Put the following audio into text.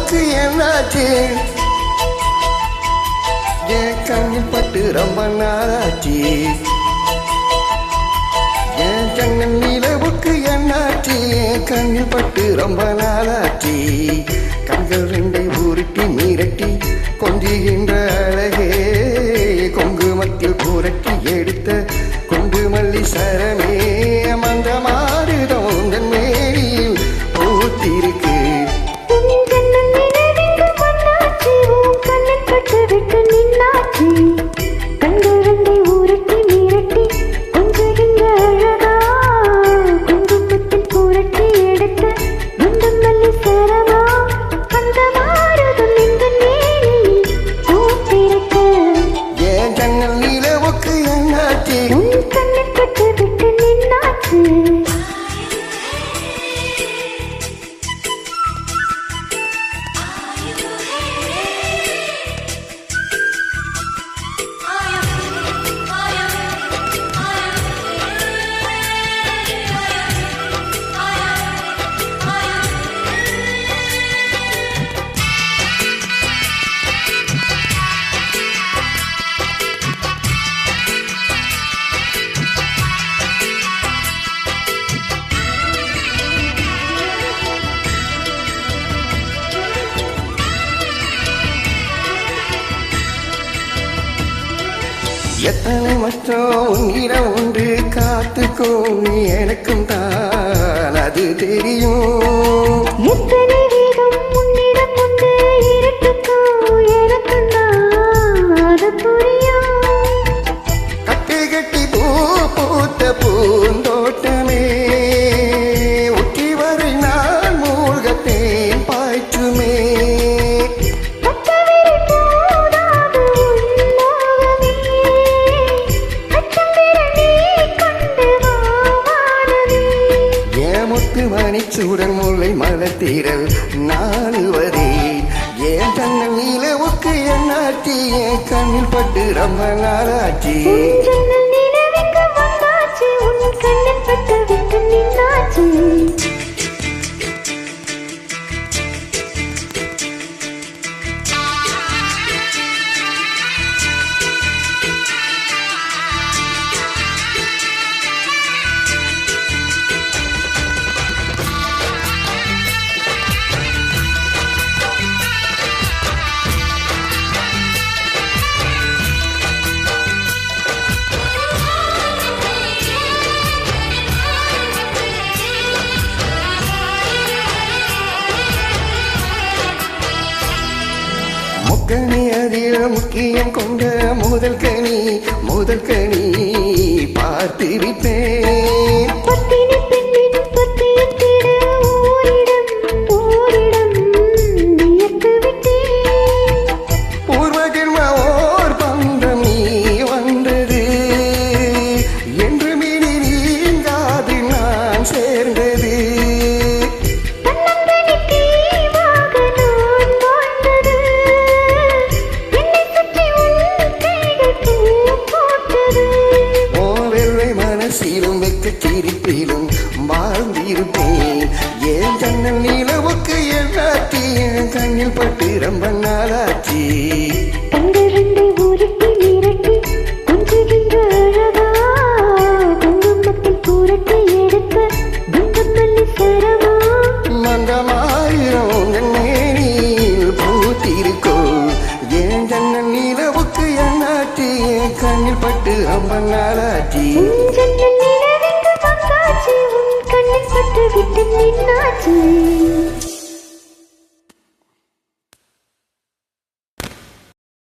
போக்கு என்னாச்சு? என் கண்ணில் பட்டு ரொம்ப நாளாச்சு. என் கண்ணன் நிலவுக்கு என்னாச்சு? என் கண்ணில் பட்டு ரொம்ப நாளாச்சு. கண்கள் ரெண்டை உருட்டி மீரட்டி கொஞ்சுகின்ற எத்தனை மச்சம் உயிர ஒன்று காத்துக்கும் எனக்கும் தான் அது தெரியும். மலத்தீரல் நாடுவதே ஏன் கண்ண நீலவுக்கு என்னாச்சி என் கண்ணில் பட்டு ரொம்ப நாளாச்சி. கனி அதில் முக்கியம் கொண்ட முதல் கனி முதல் கனி பார்த்து கண்ணில் பட்டு ரொம்ப